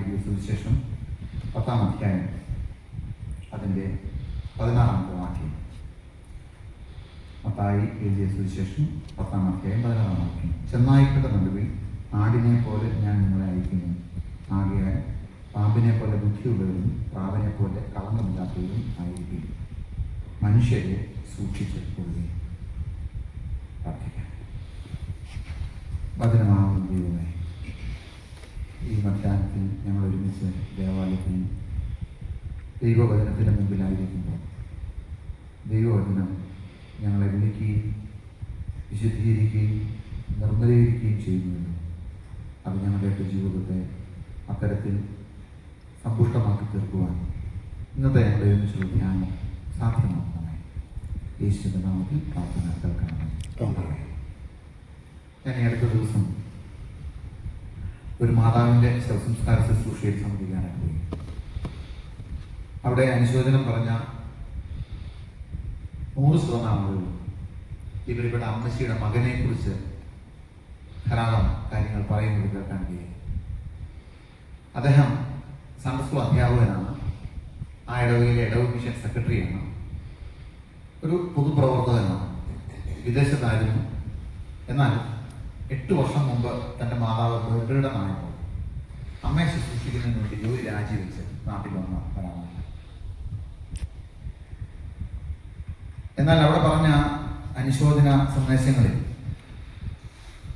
എഴുതിയ സുവിശേഷം പത്താം അധ്യായം അതിന്റെ പതിനാറാമത്തെ വാക്യം. മത്തായി എഴുതിയ സുവിശേഷം പത്താം അധ്യായം പതിനാറാം വാക്യം. ചെന്നായിക്കട്ട നടുവിൽ ആടിനെ പോലെ ഞാൻ നിങ്ങളെ അയക്കുന്നു. ആകയാൽ പാമ്പിനെ പോലെ ബുദ്ധിയുള്ളവരും പ്രാവിനെ പോലെ കളങ്കമില്ലാത്തവരും ആയിരിക്കും. മനുഷ്യരെ സൂക്ഷിച്ച് കൊള്ളുകയും പ്രാർത്ഥിക്കാം. ദൈവവചനത്തിന്റെ മുമ്പിലായിരിക്കുമ്പോൾ ദൈവവചനം ഞങ്ങളെ വിളിക്കുകയും വിശുദ്ധീകരിക്കുകയും നിർമ്മലീകരിക്കുകയും ചെയ്യുന്നുണ്ട് അത് ഞങ്ങളുടെയൊക്കെ ജീവിതത്തെ അത്തരത്തിൽ സമ്പുഷ്ടമാക്കി തീർക്കുവാൻ ഇന്നത്തെ ഞങ്ങളുടെ ഒരുമിച്ചുള്ള ധ്യാനം സാധ്യമാക്കണമേ യേശുവിന്റെ നാമത്തിൽ പ്രാർത്ഥന കേൾക്കണമേ ഞാൻ ഈ അടുത്ത ദിവസം ഒരു മാതാവിന്റെ ശവസംസ്കാര ശുശ്രൂഷയിൽ സംബന്ധിക്കാനായിട്ട് പോയി അവിടെ അനുശോചനം പറഞ്ഞ നൂറ് ശ്രോതാമുള്ളൂ ഇവരിവിടെ അമ്മച്ചിയുടെ മകനെ കുറിച്ച് ധാരാളം കാര്യങ്ങൾ പറയുന്നത് കേൾക്കാൻ കഴിയും. അദ്ദേഹം സൺഡേ സ്കൂൾ അധ്യാപകനാണ്. ആ ഇടവകയിലെ ഇടവ് മിഷൻ സെക്രട്ടറിയാണ്. ഒരു പൊതുപ്രവർത്തകനാണ്. വിദേശത്തായിരുന്നു. എന്നാൽ എട്ട് വർഷം മുമ്പ് തന്റെ മാതാവ് ബർഡറിഡമായപ്പോൾ അമ്മയെ ശുശ്രൂഷിക്കുന്നതിന് വേണ്ടി ജോലി രാജിവെച്ച് നാട്ടിൽ വന്ന എന്നാൽ അവിടെ പറഞ്ഞ അനുശോചന സന്ദേശങ്ങളിൽ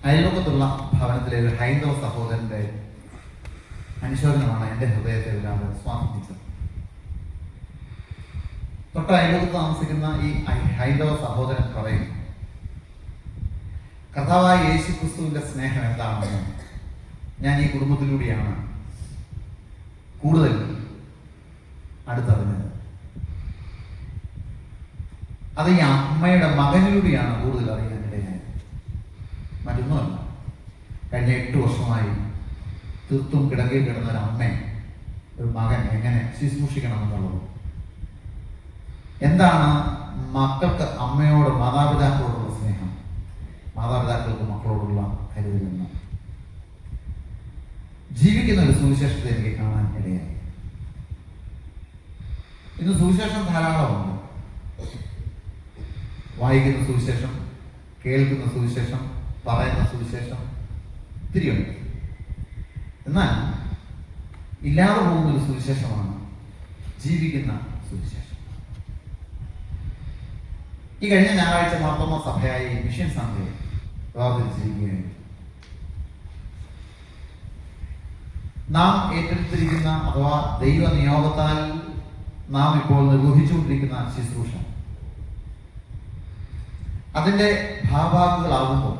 അയൽവക്കത്തുള്ള ഭവനത്തിലെ ഒരു ഹൈന്ദവ സഹോദരന്റെ അനുശോചനമാണ് എന്റെ ഹൃദയത്തെ വല്ലാതെ സ്വാധീനിച്ചത്. തൊട്ട അയൽവക്കത്ത് താമസിക്കുന്ന ഈ ഹൈന്ദവ സഹോദരൻ പറയുന്നു കർത്താവായ യേശു ക്രിസ്തുവിന്റെ സ്നേഹം എന്താണെന്ന് ഞാൻ ഈ കുടുംബത്തിലൂടെയാണ് കൂടുതൽ അടുത്തറിഞ്ഞത്. അത് ഈ അമ്മയുടെ മകനിലൂടെയാണ് കൂടുതൽ അറിയാനിടയായത്. മറ്റൊന്നുമല്ല. കഴിഞ്ഞ എട്ട് വർഷമായി തീർത്തും കിടക്കയിൽ കിടന്ന ഒരു ഒരു മകൻ എങ്ങനെ ശുശ്രൂഷിക്കണം എന്നുള്ളത് എന്താണ് മക്കൾക്ക് അമ്മയോട് മാതാപിതാക്കളോടുള്ള സ്നേഹം? മാതാപിതാക്കൾക്ക് മക്കളോടുള്ള കരുതലെന്ന് ജീവിക്കുന്ന ഒരു സുവിശേഷത്തെ എനിക്ക് കാണാൻ ഇടയായി. ഇന്ന് സുവിശേഷം ധാരാളമുണ്ട്. വായിക്കുന്ന സുവിശേഷം കേൾക്കുന്ന സുവിശേഷം പറയുന്ന സുവിശേഷം ഒത്തിരിയുണ്ട് എന്നാൽ ഇല്ലാതെ പോകുന്ന ഒരു സുവിശേഷമാണ് ജീവിക്കുന്ന സുവിശേഷം. ഈ കഴിഞ്ഞ ഞായറാഴ്ച മാർത്തോമ സഭയായി മിഷൻ സന്ധ്യയെ വേർതിരിച്ചിരിക്കുകയായിരുന്നു നാം ഏറ്റെടുത്തിരിക്കുന്ന അഥവാ ദൈവ നിയോഗത്താൽ നാം ഇപ്പോൾ നിർവഹിച്ചുകൊണ്ടിരിക്കുന്ന ശുശ്രൂഷ അതിന്റെ ഭാവാക്കുകളാകുമ്പോൾ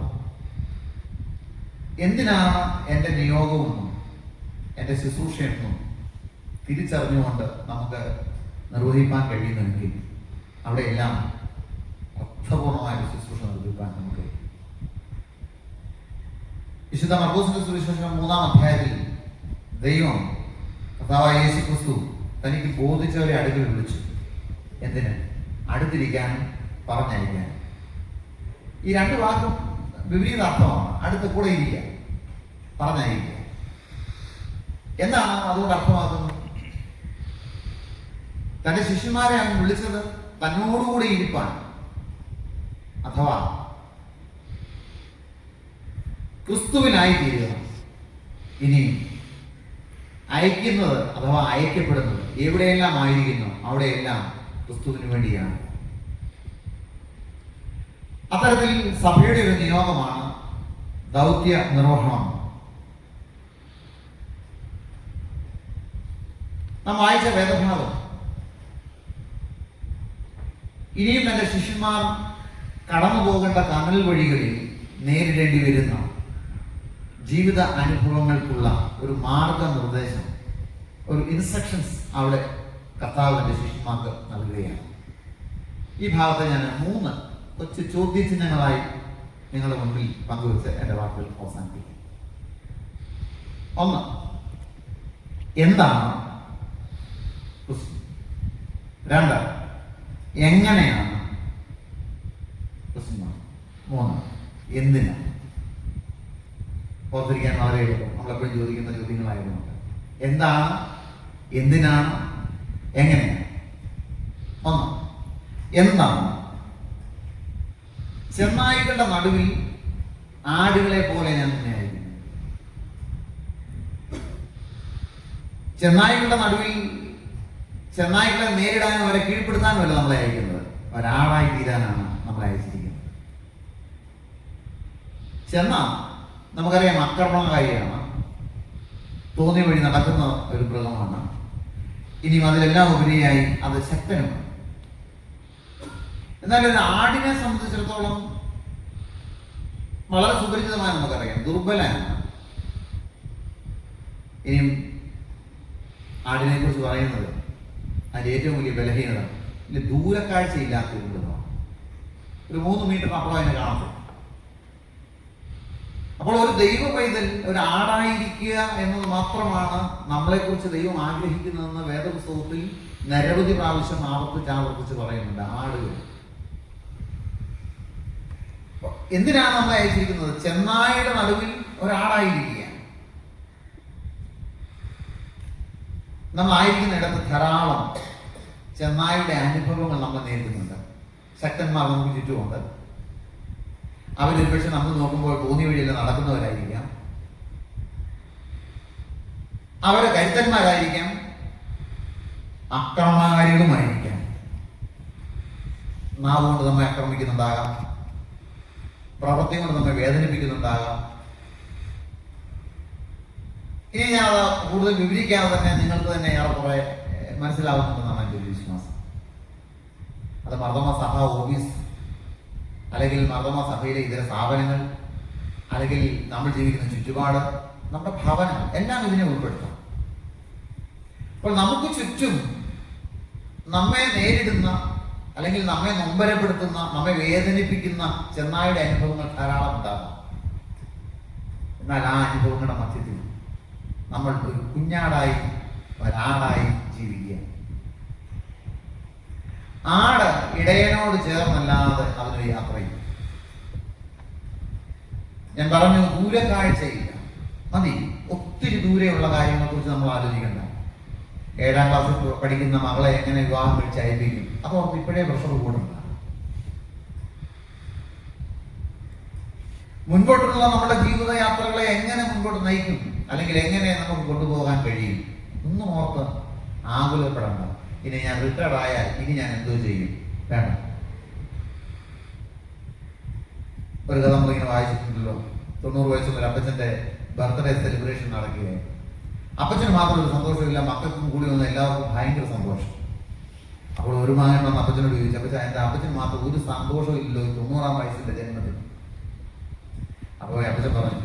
എന്തിനാണ് എന്റെ നിയോഗമെന്നും എന്റെ ശുശ്രൂഷയെന്നും തിരിച്ചറിഞ്ഞുകൊണ്ട് നമുക്ക് നിർവഹിക്കാൻ കഴിയുന്നുവെങ്കിൽ അവിടെയെല്ലാം അർത്ഥപൂർണമായ ശുശ്രൂഷ നിർവഹിക്കാൻ നമുക്ക്. വിശുദ്ധ മർഗോസിന്റെ സുവിശേഷം മൂന്നാം അധ്യായത്തിൽ ദൈവം കർത്താവായ യേശു ക്രിസ്തു തനിക്ക് ബോധിച്ചവരെ അടുക്കൽ വിളിച്ചു. എന്തിന്? അടുത്തിരിക്കാനും പറഞ്ഞയക്കാനും. ഈ രണ്ട് വാക്കും വിപരീതാർത്ഥമാണ്. അടുത്ത കൂടെ ഇരിക്കുക. പറഞ്ഞായിരിക്കുക. എന്താണ് അതുകൊണ്ട് അർത്ഥമാക്കുന്നത്? തന്റെ ശിഷ്യന്മാരെ അവൻ വിളിച്ചത് തന്നോടുകൂടി ഇരിപ്പാണ്. അഥവാ ക്രിസ്തുവിനായി തീരുക ഇനി അയക്കുന്നത് അഥവാ അയക്കപ്പെടുന്നത് എവിടെയെല്ലാം ആയിരിക്കുന്നു അവിടെയെല്ലാം ക്രിസ്തുവിന് വേണ്ടിയാണ്. അത്തരത്തിൽ സഭയുടെ ഒരു നിയോഗമാണ് ദൗത്യ നിർവഹണം. നാം വായിച്ച വേദഭാഗം. ഇനിയും തന്റെ ശിഷ്യന്മാർ കടന്നു പോകേണ്ട കനൽ വഴികളിൽ നേരിടേണ്ടി വരുന്ന ജീവിത അനുഭവങ്ങൾക്കുള്ള ഒരു മാർഗനിർദ്ദേശം ഒരു ഇൻസ്ട്രക്ഷൻസ് അവിടെ കർത്താവ് തന്റെ ശിഷ്യന്മാർക്ക് നൽകുകയാണ്. ഈ ഭാഗത്തെ ഞാൻ മൂന്ന് കൊച്ചു ചോദ്യചിഹ്നങ്ങളായി നിങ്ങളുടെ മുമ്പിൽ പങ്കുവെച്ച് എന്റെ വാക്കുകൾ അവസാനിപ്പിക്കും. ഒന്ന് എന്താണ് രണ്ട് എങ്ങനെയാണ് മൂന്ന് എന്തിനാണ് ഓർത്തിരിക്കാൻ വളരെ എളുപ്പം. നമ്മളെപ്പോഴും ചോദിക്കുന്ന ചോദ്യങ്ങളായതുകൊണ്ട് എന്താണ് എന്തിനാണ് എങ്ങനെയാണ്? ഒന്ന് എന്താണ് ചെന്നായ്ക്കളുടെ നടുവിൽ ആടുകളെ പോലെ ഞാൻ തന്നെയായിരുന്നു ചെന്നായികളുടെ നടുവിൽ ചെന്നായികളെ നേരിടാനും അവരെ കീഴ്പ്പെടുത്താനുമല്ല നമ്മളെ അയക്കുന്നത്. ഒരാളായി തീരാനാണ് നമ്മളെ അയച്ചിരിക്കുന്നത്. ചെന്ന നമുക്കറിയാം അക്രമണകാരിയാണ് തോന്നിയ വഴി നടക്കുന്ന ഒരു മൃഗമാണ്. ഇനിയും അതിലെല്ലാം ഉപരിയായി അത് ശക്തനുമാണ്. എന്നാൽ ഒരു ആടിനെ സംബന്ധിച്ചിടത്തോളം വളരെ സുപരിചിതമായി നമുക്കറിയാം. ദുർബലനാണ് ഇനിയും ആടിനെ കുറിച്ച് പറയുന്നത് അതിന്റെ ഏറ്റവും വലിയ ബലഹീനത ഇതിന്റെ ദൂരക്കാഴ്ച ഇല്ലാത്ത ഒരു മൂന്ന് മീറ്റർ അപ്പുറം അതിനെ കാണത്തില്ല അപ്പോൾ ഒരു ദൈവ പൈതൽ ഒരു ആടായിരിക്കുക എന്നത് മാത്രമാണ് നമ്മളെക്കുറിച്ച് ദൈവം ആഗ്രഹിക്കുന്നതെന്ന് വേദപുസ്തകത്തിൽ നിരവധി പ്രാവശ്യം ആവർത്തിച്ച് ആവർത്തിച്ച് പറയുന്നുണ്ട്. ആടുകൾ. എന്തിനാണ് നമ്മൾ അയച്ചിരിക്കുന്നത്? ചെന്നായുടെ നടുവിൽ ഒരാളായിരിക്കുക ആയിരിക്കുന്ന ഇടത്ത് ധാരാളം ചെന്നായുടെ അനുഭവങ്ങൾ നമ്മൾ നേരിടുന്നുണ്ട്. ശക്തന്മാർ നമുക്ക് ചുറ്റുമുണ്ട്. അവരൊരു പക്ഷെ നമ്മൾ നോക്കുമ്പോൾ തോന്നിയ വഴിയല്ല നടക്കുന്നവരായിരിക്കാം. അവരെ കരുത്തന്മാരായിരിക്കാം. ആക്രമണകാരികളുമായിരിക്കാം നാവുകൊണ്ട് നമ്മെ ആക്രമിക്കുന്നുണ്ടാകാം. പ്രവൃത്തി കൊണ്ട് നമ്മെ വേദനിപ്പിക്കുന്നുണ്ടാകാം. ഇനി ഞാൻ കൂടുതൽ വിവരിക്കാതെ തന്നെ നിങ്ങൾക്ക് തന്നെ ഞാൻ കുറെ മനസ്സിലാവുന്നുണ്ടെന്നാണ് എന്റെ ഒരു വിശ്വാസം. അത് മർദ്ദമ സഭ ഓഫീസ് അല്ലെങ്കിൽ മർദ്ദമ സഭയിലെ ഇതര സ്ഥാപനങ്ങൾ അല്ലെങ്കിൽ നമ്മൾ ജീവിക്കുന്ന ചുറ്റുപാട് നമ്മുടെ ഭവനം എല്ലാം ഇതിനെ ഉൾപ്പെടുത്താം. അപ്പോൾ നമുക്ക് ചുറ്റും നമ്മെ നേരിടുന്ന അല്ലെങ്കിൽ നമ്മെ നൊമ്പരപ്പെടുത്തുന്ന നമ്മെ വേദനിപ്പിക്കുന്ന ചെന്നായുടെ അനുഭവങ്ങൾ ധാരാളം ഉണ്ടാകാം. എന്നാൽ ആ അനുഭവങ്ങളുടെ മധ്യത്തിൽ നമ്മൾ ഒരു കുഞ്ഞാടായി ഒരാടായി ജീവിക്കുക ആട് ഇടയനോട് ചേർന്നല്ലാതെ അതിനൊരു യാത്രയില്ല. ഞാൻ പറഞ്ഞു ദൂരക്കാഴ്ചയില്ല. മതി ഒത്തിരി ദൂരെയുള്ള കാര്യങ്ങളെ കുറിച്ച് നമ്മൾ ആലോചിക്കണ്ട. ഏഴാം ക്ലാസ്സിൽ പഠിക്കുന്ന മകളെ എങ്ങനെ വിവാഹം കഴിച്ച് അയപ്പിക്കും? അപ്പോൾ അവർക്ക് ഇപ്പോഴേ പ്രഷർ കൂടുന്നു മുൻപോട്ടുള്ള നമ്മുടെ ജീവിതയാത്രകളെ എങ്ങനെ മുൻപോട്ട് നയിക്കും? അല്ലെങ്കിൽ എങ്ങനെ നമുക്ക് കൊണ്ടുപോകാൻ കഴിയും? ഒന്നും ഓർത്ത് ആകുലപ്പെടണ്ട. ഇനി ഞാൻ റിട്ടയർഡ് ആയാൽ ഇനി ഞാൻ എന്തോ ചെയ്യും? വേണ്ട. ഒരു കഥ നമ്മളിങ്ങനെ വായിച്ചിട്ടുണ്ടല്ലോ. തൊണ്ണൂറ് വയസ്സുള്ള ഒരു അപ്പച്ചന്റെ ബർത്ത്ഡേ സെലിബ്രേഷൻ നടക്കുകയായി അപ്പച്ചന് മാത്രം ഒരു സന്തോഷമില്ല മക്കൾക്കും കൂടി വന്ന എല്ലാവർക്കും ഭയങ്കര സന്തോഷം. അപ്പോൾ ഒരു മകൻ വന്ന് അപ്പച്ചനോട് ചോദിച്ചു അപ്പച്ച എന്റെ അപ്പച്ചന് മാത്രം ഒരു സന്തോഷവും ഇല്ലല്ലോ ഈ തൊണ്ണൂറാം വയസ്സിന്റെ ജന്മത്തിൽ. അപ്പോൾ അപ്പച്ചൻ പറഞ്ഞു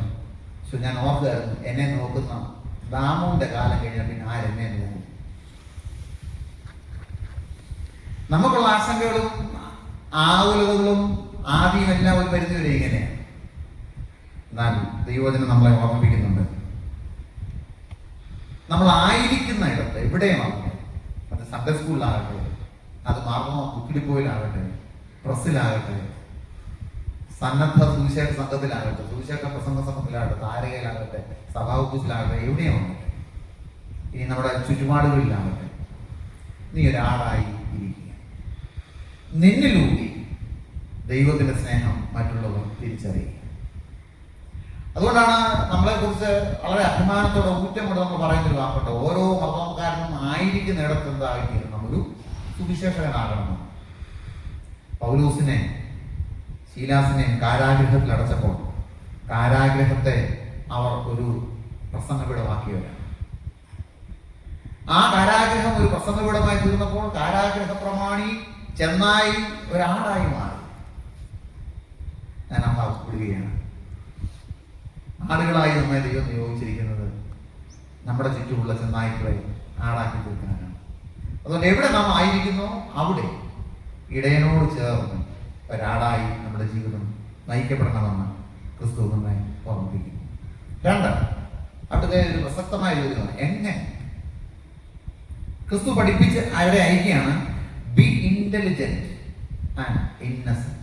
പക്ഷെ ഞാൻ ഓർക്കായിരുന്നു എന്നെ നോക്കുന്ന രാമുവിന്റെ കാലം കഴിഞ്ഞാൽ പിന്നെ ആരെന്നെ നോക്കും? നമുക്കുള്ള ആശങ്കകളും ആകുലതകളും ആദ്യം എല്ലാം ഒരു പരിധി വരെ ഇങ്ങനെയാണ്. എന്നാൽ ദൈവത്തിന് നമ്മളെ ഓർമ്മിപ്പിക്കുന്നുണ്ട് നമ്മൾ ആയിരിക്കുന്ന ഇടത്ത് എവിടെയാണോ? അത് സൺഡേ സ്കൂളിലാകട്ടെ അത് മാർഗമ കുക്കിലിപ്പോയിലാകട്ടെ പ്രസ്സിലാകട്ടെ സന്നദ്ധ സുവിശേഷ സംഘത്തിലാകട്ടെ സുവിശേഷ പ്രസംഗ സംഘത്തിലാകട്ടെ താരകയിലാകട്ടെ സഭാ ഓഫീസിലാകട്ടെ എവിടെയാകട്ടെ ഇനി നമ്മുടെ ചുറ്റുപാടുകളിലാകട്ടെ നീ ഒരാളായി ഇരിക്കുക. നിന്നിലൂടെ ദൈവത്തിന്റെ സ്നേഹം മറ്റുള്ളവർ തിരിച്ചറിയുക. അതുകൊണ്ടാണ് നമ്മളെ കുറിച്ച് വളരെ അഭിമാനത്തോടെ ഊറ്റമോടെ നമ്മൾ പറയുന്നത് ഒരു വാക്കുണ്ട്. ഓരോ മതക്കാരനും ആയിരിക്കും നേടത്തുന്നതായിരിക്കും നമ്മളൊരു സുവിശേഷകനാകണം. പൗലൂസിനെ ശീലാസിനെ കാരാഗ്രഹത്തിൽ അടച്ചപ്പോൾ കാരാഗ്രഹത്തെ അവർ ഒരു പ്രസംഗപീഠമാക്കിയവരാണ്. ആ കാരാഗ്രഹം ഒരു പ്രസംഗപീഠമായി തീർന്നപ്പോൾ കാരാഗ്രഹ പ്രമാണി ചെന്നായി ഒരാളായി മാറി. ഞാൻ അഭാവപ്പെടുകയാണ് ആളുകളായി നമ്മെ ദൈവം നിയോഗിച്ചിരിക്കുന്നത് നമ്മുടെ ചുറ്റുമുള്ള ചെന്നായ്ക്കളെ ആളാക്കി തീർക്കാനാണ്. അതുകൊണ്ട് എവിടെ നാം ആയിരിക്കുന്നു അവിടെ ഇടയനോട് ചേർന്ന് ഒരാളായി നമ്മുടെ ജീവിതം നയിക്കപ്പെടണമെന്ന് ക്രിസ്തു നമ്മെ ഓർമ്മിപ്പിക്കുന്നു. രണ്ട് അവിടുത്തെ ഒരു പ്രസക്തമായ ചോദ്യമാണ്. എങ്ങനെ? ക്രിസ്തു പഠിപ്പിച്ച് അവരെ അയക്കുകയാണ് be intelligent and innocent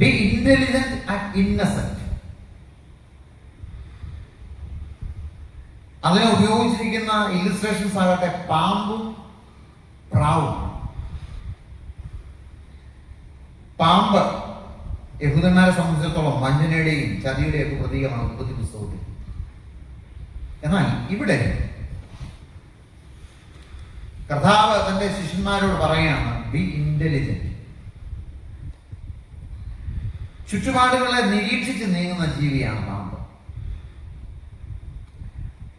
be intelligent and innocent അതിനെ ഉപയോഗിച്ചിരിക്കുന്ന ഇല്ലുസ്ട്രേഷൻസ് ആകട്ടെ പാമ്പും പ്രാവും. പാമ്പ് യഹൂദന്മാരെ സംബന്ധിച്ചിടത്തോളം മഞ്ഞനയുടെയും ചതിയുടെയും ഒക്കെ പ്രതീകമാണ് ഉൽപ്പത്തി പുസ്തകത്തിൽ. എന്നാൽ ഇവിടെ കർത്താവ് തന്റെ ശിഷ്യന്മാരോട് പറയുകയാണ് ബി ഇന്റലിജന്റ് ചുറ്റുപാടുകളെ നിരീക്ഷിച്ച് നീങ്ങുന്ന ജീവിയാണ് പാമ്പ്.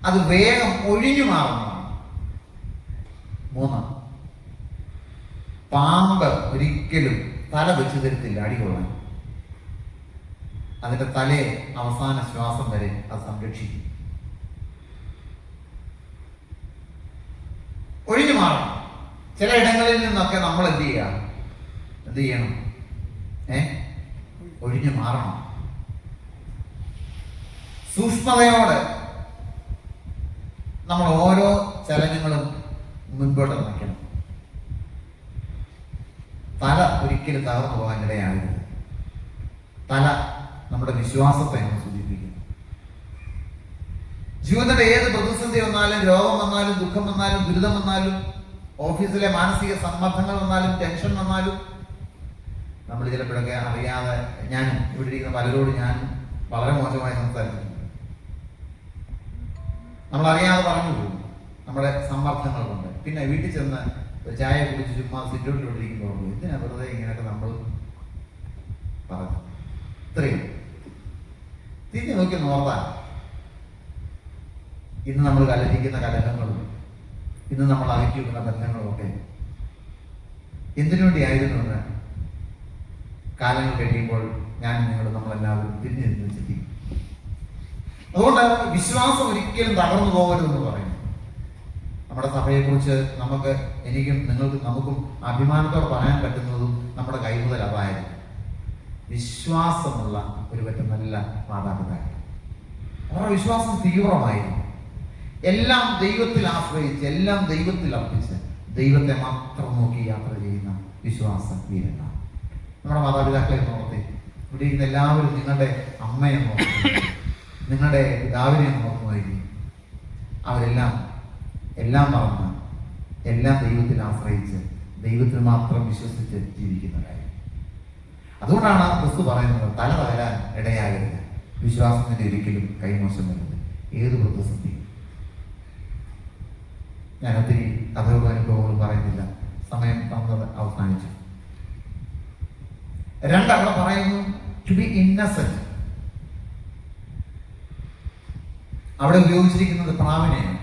അത് വേഗം ഒഴിഞ്ഞു മാറുന്നതാണ് മൂന്ന്. പാമ്പ് ഒരിക്കലും തല വെച്ച് തരത്തില്ല അടികൊള്ളാൻ അതിന്റെ തലയെ അവസാന ശ്വാസം വരെ അത് സംരക്ഷിക്കും. ഒഴിഞ്ഞു മാറണം ചില ഇടങ്ങളിൽ നിന്നൊക്കെ നമ്മൾ എന്ത് ചെയ്യുക? എന്ത് ചെയ്യണം? ഏ? ഒഴിഞ്ഞു മാറണം. സൂക്ഷ്മതയോടെ നമ്മൾ ഓരോ ചലനങ്ങളും മുൻപോട്ട് നിൽക്കണം തല ഒരിക്കലും തകർന്നു പോകാൻ തല നമ്മുടെ വിശ്വാസത്തെ സൂചിപ്പിക്കുന്നു. ജീവിതത്തിന്റെ ഏത് പ്രതിസന്ധി വന്നാലും രോഗം വന്നാലും ദുഃഖം വന്നാലും ദുരിതം വന്നാലും ഓഫീസിലെ മാനസിക സമ്മർദ്ദങ്ങൾ വന്നാലും ടെൻഷൻ വന്നാലും നമ്മൾ ചിലപ്പോഴൊക്കെ അറിയാതെ ഞാനും ഇവിടെ ഇരിക്കുന്ന പലരോടും ഞാൻ വളരെ മോശമായി സംസാരിച്ചിട്ടുണ്ട് നമ്മൾ അറിയാതെ പറഞ്ഞു പോകും. നമ്മുടെ സമ്മർദ്ദങ്ങൾ കൊണ്ട് പിന്നെ വീട്ടിൽ ചെന്ന് ഒരു ചായ കുടിച്ച് ചുമ്മാ സിറ്റോട്ടിലോട്ടിരിക്കുമ്പോൾ ഇതിനാ വെറുതെ ഇങ്ങനെയൊക്കെ നമ്മൾ പറഞ്ഞു ഇത്രയും. തിരിഞ്ഞു നോക്കി നോർത്താൽ ഇന്ന് നമ്മൾ കലഹിക്കുന്ന കലഹങ്ങളും ഇന്ന് നമ്മൾ അകറ്റി വെക്കുന്ന ബന്ധങ്ങളും ഒക്കെ എന്തിനു വേണ്ടിയായിരുന്നു എന്ന് കാലങ്ങൾ കഴിയുമ്പോൾ ഞാൻ നിങ്ങൾ നമ്മളെല്ലാവരും തിരിഞ്ഞിരുന്ന് ചിന്തിക്കും അതുകൊണ്ട് വിശ്വാസം ഒരിക്കലും തകർന്നു പോകരുതെന്ന് പറയുന്നു. നമ്മുടെ സഭയെക്കുറിച്ച് നമുക്ക് എനിക്കും നിങ്ങൾക്ക് നമുക്കും അഭിമാനത്തോടെ പറയാൻ പറ്റുന്നതും നമ്മുടെ കൈമുതൽ അതായിരുന്നു വിശ്വാസമുള്ള ഒരു പറ്റം നല്ല മാതാപിതാക്കൾ. അവരുടെ വിശ്വാസം തീവ്രമായിരുന്നു. എല്ലാം ദൈവത്തിൽ ആശ്രയിച്ച് എല്ലാം ദൈവത്തിൽ അർപ്പിച്ച് ദൈവത്തെ മാത്രം നോക്കി യാത്ര ചെയ്യുന്ന വിശ്വാസ വീരന്മാർ. നമ്മുടെ മാതാപിതാക്കളെ നോക്കത്തെ ഇവിടെ ഇരുന്ന് എല്ലാവരും നിങ്ങളുടെ അമ്മയെ നോക്കുന്നു നിങ്ങളുടെ പിതാവിനെ നോക്കുമായിരിക്കും അവരെല്ലാം എല്ലാം മറന്ന് എല്ലാം ദൈവത്തിൽ ആശ്രയിച്ച് ദൈവത്തിൽ മാത്രം വിശ്വസിച്ച് ജീവിക്കുന്നവരായി അതുകൊണ്ടാണ് ക്രിസ്തു പറയുന്നത് തല തകരാൻ ഇടയാകരുത്. വിശ്വാസത്തിന്റെ ഒരിക്കലും കൈമോശം വരുന്നത് ഏത് പ്രതിസന്ധിയും ഞാൻ ഒത്തിരി കഥകളും അനുഭവങ്ങളും പറയുന്നില്ല. സമയം തന്നത് അവസാനിച്ചു. രണ്ട് അവിടെ പറയുന്നു ടു ബി ഇന്നസെന്റ് അവിടെ ഉപയോഗിച്ചിരിക്കുന്നത് പ്രാവിനെയാണ്.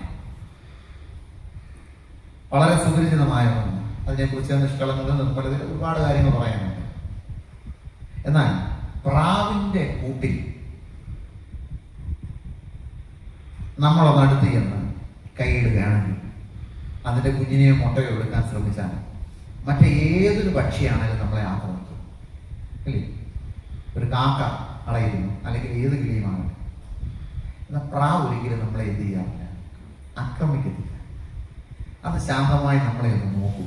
വളരെ സുപരിചിതമായ ഒന്ന്. അതിനെക്കുറിച്ച് നിഷ്കളങ്കത നിർമ്മലത ഒരുപാട് കാര്യങ്ങൾ പറയാനുണ്ട്. എന്നാൽ പ്രാവിന്റെ കൂട്ടിൽ നമ്മളൊന്ന് അടുത്ത് ചെന്ന് കൈയിടുകയാണെങ്കിൽ അതിന്റെ കുഞ്ഞിനെയോ മുട്ടയോ എടുക്കാൻ ശ്രമിച്ചാൽ മറ്റേതൊരു പക്ഷിയാണെങ്കിലും നമ്മളെ ആക്രമിക്കും. അല്ലേ? ഒരു കാക്ക അടയിരുന്നു. അല്ലെങ്കിൽ ഏത് കിളിയുമാണ് എന്നാൽ പ്രാവ് ഒരിക്കലും നമ്മളെ എന്ത് ചെയ്യാറില്ല. ആക്രമിക്കത്തില്ല. അത് ശാന്തമായി നമ്മളെ ഒന്ന് നോക്കൂ.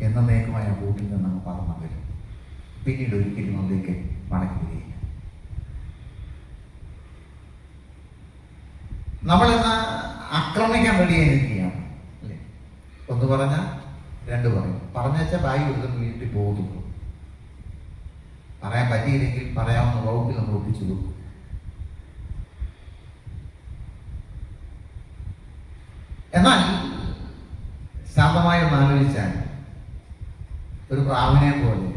എന്നേക്കുമായ കൂട്ടിൽ നിന്ന് അങ്ങ് പറന്നു വരും. പിന്നീട് ഒരിക്കലും അതിലേക്ക് മടങ്ങി വരികയില്ല. നമ്മളിന്ന് ആക്രമിക്കാൻ വേണ്ടി എനിക്കുകയാണ് അല്ലേ? ഒന്ന് പറഞ്ഞാൽ രണ്ട് പറയും. പറഞ്ഞാൽ ബാഗ് എടുത്ത് വീട്ടിൽ പോകുന്നു. പറയാൻ പറ്റിയില്ലെങ്കിൽ പറയാവുന്ന വകുപ്പിൽ നമ്മൾ ഒപ്പിച്ചു കൊടുക്കും. എന്നാൽ ശാന്തമായി ആലോചിച്ചാൽ ഒരു പ്രാവിനെ പോലെ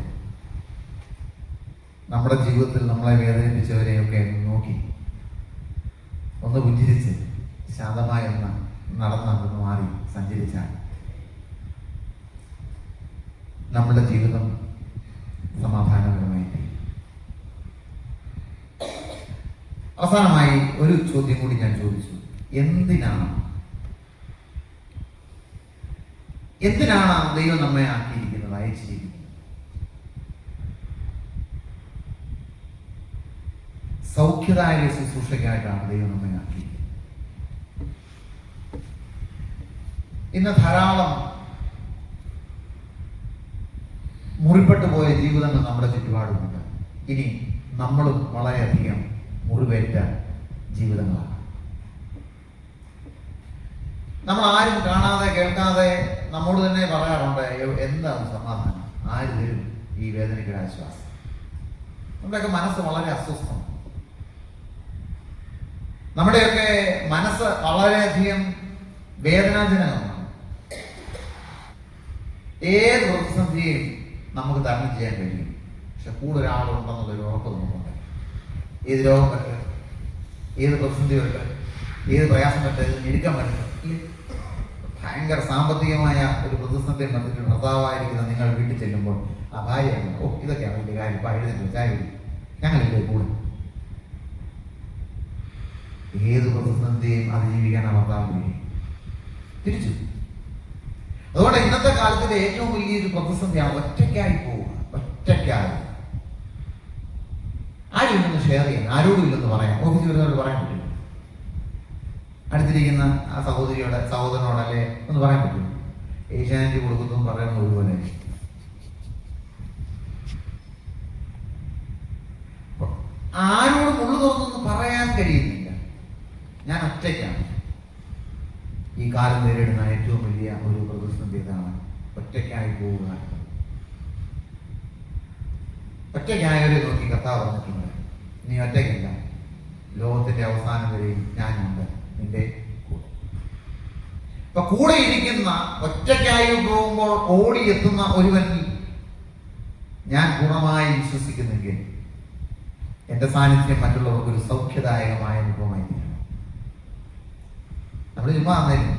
നമ്മുടെ ജീവിതത്തിൽ നമ്മളെ വേദനിപ്പിച്ചവരെയൊക്കെ നോക്കി ഒന്ന് പുഞ്ചിരിച്ച് ശാന്തമായി ഒന്ന് നടന്നു മാറി സഞ്ചരിച്ചാൽ നമ്മുടെ ജീവിതം സമാധാനപരമായി തീരും. അവസാനമായി ഒരു ചോദ്യം കൂടി ഞാൻ ചോദിച്ചു എന്തിനാണ് എന്തിനാണ് ദൈവം നമ്മെ ആക്കിയിരിക്കുന്നത് അയച്ചിരിക്കുന്നത്? സൗഖ്യദായക ശുശ്രൂഷയ്ക്കായിട്ടാണ് ദൈവം നമ്മെ ആക്കിയിരിക്കുന്നത്. ഇന്ന് ധാരാളം മുറിപ്പെട്ടു പോയ ജീവിതങ്ങൾ നമ്മുടെ ചുറ്റുപാടുമുണ്ട്. ഇനി നമ്മളും വളരെയധികം മുറിവേറ്റ ജീവിതങ്ങളാണ്. നമ്മൾ ആരും കാണാതെ കേൾക്കാതെ നമ്മോട് തന്നെ പറയാറുണ്ട് "അയ്യോ, എന്താണ് സമാധാനം? ആര് തരും ഈ വേദനയ്ക്കൊരു ആശ്വാസം. നമ്മുടെയൊക്കെ മനസ്സ് വളരെ അസ്വസ്ഥമാണ് നമ്മുടെയൊക്കെ മനസ്സ് വളരെയധികം വേദനാജനകമാണ്. ഏത് പ്രതിസന്ധിയും നമുക്ക് തരണം ചെയ്യാൻ കഴിയും. പക്ഷെ കൂടെ ഒരാളുണ്ടെന്നുള്ളൊരു ഉറപ്പ് നമുക്കുണ്ട്. ഏത് രോഗം വരട്ടെ ഏത് പ്രതിസന്ധി വരട്ടെ ഏത് പ്രയാസം വരട്ടെ ഞെരുക്കാൻ ഞെരുക്കം വരട്ടെ? ഭയങ്കര സാമ്പത്തികമായ ഒരു പ്രതിസന്ധി വന്നിട്ട് ഭർത്താവായിരിക്കുന്ന നിങ്ങൾ വീട്ടിൽ ചെല്ലുമ്പോൾ ആ ഭാര്യ ഓ ഇതൊക്കെയാണ് വലിയ കാര്യം. ഇപ്പം എഴുതിട്ട് ചായ ഞങ്ങളില്ലേ കൂടെ. ഏത് പ്രതിസന്ധിയും അതിജീവിക്കാൻ ഭർത്താവ് തിരിച്ചു. അതുകൊണ്ട് ഇന്നത്തെ കാലത്തിന്റെ ഏറ്റവും വലിയൊരു പ്രതിസന്ധിയാണ് ഒറ്റയ്ക്കായി പോവുക ഒറ്റയ്ക്കായി. ആരും ഇല്ലെന്ന് ഷെയർ ചെയ്യാൻ? ആരോടും ഇല്ലെന്ന് പറയാം. ഓഫീസിൽ വരുന്നവരോട് പറയാൻ പറ്റില്ല. അടുത്തിരിക്കുന്ന ആ സഹോദരിയോടെ സഹോദരനോടല്ലേ ഒന്ന് പറയാൻ പറ്റും? ഏഷ്യാനെറ്റ് കൊടുക്കുന്നു പറയുന്നത് ഒരുപോലെ. ആരോടും ഉള്ളു തുറന്നൊന്നും പറയാൻ കഴിയുന്നില്ല. ഞാൻ ഒറ്റയ്ക്കാണ്. ഈ കാലം നേരിടുന്ന ഏറ്റവും വലിയ ഒരു പ്രതിസന്ധി ഇതാണ് ഒറ്റയ്ക്കായി പോവുക. ഒറ്റയ്ക്കായവരെ നോക്കി കർത്താവ് പറഞ്ഞിട്ടുണ്ട് നീ ഒറ്റയ്ക്കില്ല. ലോകത്തിന്റെ അവസാനം വരെയും ഞാനുണ്ട്. നിന്റെ കൂടെ. അപ്പൊ കൂടെ ഇരിക്കുന്ന ഒറ്റയ്ക്കായി പോകുമ്പോൾ ഓടിയെത്തുന്ന ഒരുവനിൽ ഞാൻ ഗുണമായി വിശ്വസിക്കുന്നെങ്കിൽ എന്റെ സാന്നിധ്യം മറ്റുള്ളവർക്ക് ഒരു സൗഖ്യദായകമായ അനുഭവമായി നമ്മൾ ചുമ്മാ അന്നേരം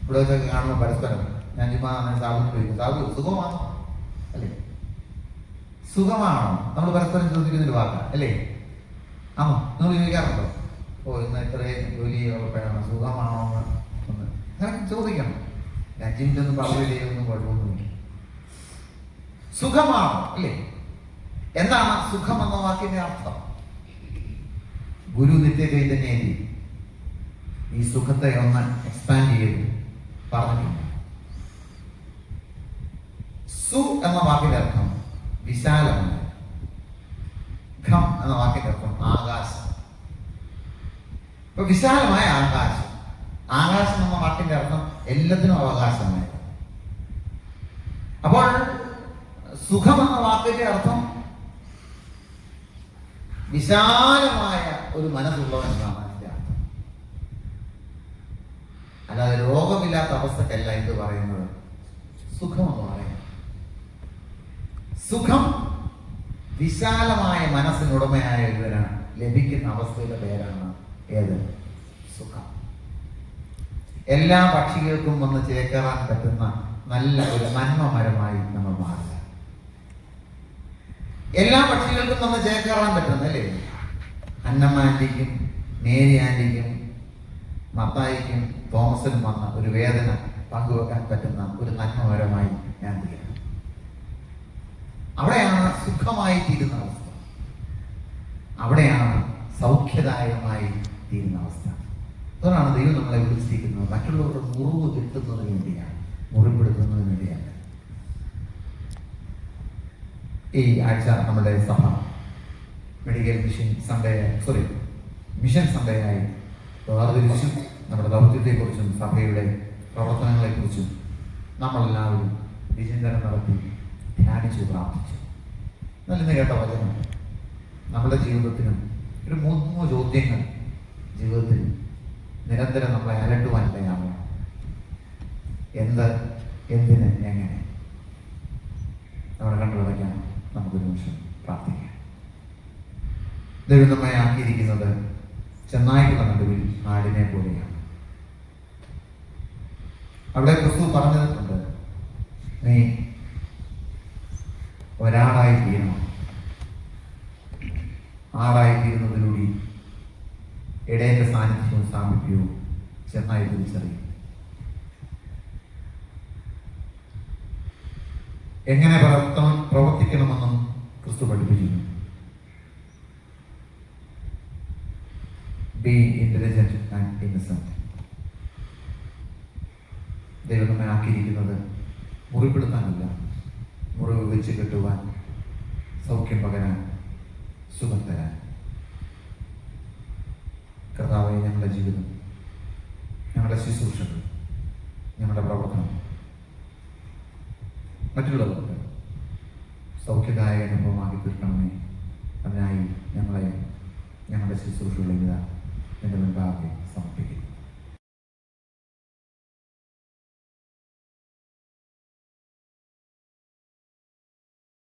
ഇവിടെ വെച്ചൊക്കെ കാണുമ്പോൾ പരസ്പരം ഞാൻ ചുമ്മാ അന്നേരം സാബുവിന് ചോദിക്കും സാബു സുഖമാണോ? അല്ലേ? സുഖമാണോ? നമ്മൾ പരസ്പരം ചോദിക്കുന്നൊരു വാക്കാണ് അല്ലേ? ആണോ നിങ്ങൾ ചോദിക്കാറുണ്ടോ? ഓ ഇന്ന് ഇത്രയും ഉറപ്പാണ്? സുഖമാണോ എന്ന് ഒന്ന് അങ്ങനെ ചോദിക്കണം. ഞാൻ ജിമ്മിലൊന്നും പറഞ്ഞില്ലെയൊന്നും കുഴപ്പമൊന്നുമില്ല. സുഖമാണോ? അല്ലേ? എന്താണ് സുഖം എന്ന വാക്കിന്റെ അർത്ഥം? ഗുരു നിത്യചൈതന്യേരി ഈ സുഖത്തെ ഒന്ന് എക്സ്പാൻഡ് ചെയ്ത് പറഞ്ഞിട്ടുണ്ട് സു എന്ന വാക്കിന്റെ അർത്ഥം വിശാലമാണ്. ഖം എന്ന വാക്കിന്റെ അർത്ഥം ആകാശം. ഇപ്പൊ വിശാലമായ ആകാശം. ആകാശം എന്ന വാക്കിന്റെ അർത്ഥം എല്ലാത്തിനും അവകാശമായി അപ്പോൾ സുഖം എന്ന വാക്കിന്റെ അർത്ഥം വിശാലമായ ഒരു മനസ്സുള്ളവൻ എന്നാണ് അതിന്റെ അർത്ഥം. അല്ലാതെ രോഗമില്ലാത്ത അവസ്ഥക്കല്ല എന്ത് പറയുന്നത്. സുഖം എന്ന് പറയുന്നത്. സുഖം വിശാലമായ മനസ്സിനുടമയായ ഒരുവരാണ് ലഭിക്കുന്ന അവസ്ഥയുടെ പേരാണ് ഏത്? സുഖം. എല്ലാ പക്ഷികൾക്കും വന്ന് ചേക്കേറാൻ പറ്റുന്ന നല്ല ഒരു നന്മ മരമായി നമ്മൾ മാറുക. എല്ലാ പക്ഷികൾക്കും വന്ന് ചേക്കേറാൻ പറ്റുന്ന അല്ലേ? അന്നമ്മ ആന്റിക്കും മേരി ആന്റിക്കും മത്തായിക്കും തോമസിനും വന്ന ഒരു വേദന പങ്കുവെക്കാൻ പറ്റുന്ന ഒരു നന്മപരമായി ഞാൻ തീരുന്നു. അവിടെയാണ് സുഖമായി തീരുന്ന അവസ്ഥ. അവിടെയാണ് സൗഖ്യദായകമായി തീരുന്ന അവസ്ഥ. അതുകൊണ്ടാണ് ദൈവം നമ്മളെ വിളിച്ചിരിക്കുന്നത് മറ്റുള്ളവരുടെ മുറിവ് കിട്ടുന്നതിന് വേണ്ടിയാണ് മുറിപ്പെടുത്തുന്നതിന് വേണ്ടിയാണ്. ഈ ആഴ്ച നമ്മുടെ സഭ medical mission Sunday sorry mission Sunday ആയി വേർതിരിച്ചും. നമ്മുടെ ദൗത്യത്തെക്കുറിച്ചും സഭയുടെ പ്രവർത്തനങ്ങളെക്കുറിച്ചും നമ്മളെല്ലാവരും വിചിന്തനം നടത്തി ധ്യാനിച്ചു പ്രാർത്ഥിച്ചു. നല്ല കേട്ട വചനം. നമ്മുടെ ജീവിതത്തിനും ഒരു മൂന്നോ ചോദ്യങ്ങൾ ജീവിതത്തിൽ നിരന്തരം നമ്മളെ അലട്ടുവാനിടയാണ് എന്ത് എന്തിന് എങ്ങനെ? നമ്മുടെ കണ്ടുപിടിക്കാൻ നമുക്കൊരു നിമിഷം പ്രാർത്ഥിക്കാം. ദൈവമായി ആക്കിയിരിക്കുന്നത് ചെന്നായ്ക്കുള്ള നടുവിൽ ആടിനെ പോലെയാണ്. അവിടെ ക്രിസ്തു പറഞ്ഞിട്ടുണ്ട് നീ ഒരാളായി തീരണം. ആളായി തീരുന്നതിലൂടെ ഇടയന്റെ സാന്നിധ്യവും സാമീപ്യവും ചെന്നായി തിരിച്ചറിയും. എങ്ങനെ പ്രവർത്തനം പ്രവർത്തിക്കണമെന്നും ക്രിസ്തു പഠിപ്പിക്കുന്നു. ബി ഇന്റലിജന്റ് ആൻഡ് ഇന്നസെന്റ് ദൈവം നമ്മെ ആക്കിയിരിക്കുന്നത് മുറിപ്പെടുത്താനല്ല മുറിവ് വെച്ച് കെട്ടുവാൻ സൗഖ്യം പകരാൻ സുഖം തരാൻ. കർത്താവെ ഞങ്ങളുടെ ജീവിതം ഞങ്ങളുടെ ശുശ്രൂഷകൾ ഞങ്ങളുടെ പ്രവർത്തനം മറ്റുള്ളവർക്ക് സൗഖ്യദായ അനുഭവമാക്കി തീർക്കണമേ. അതിനായി ഞങ്ങളെ ഞങ്ങളുടെ ശുശ്രൂഷകളിൽ നിന്റെ മുൻപാകെ സമർപ്പിക്കുന്നു.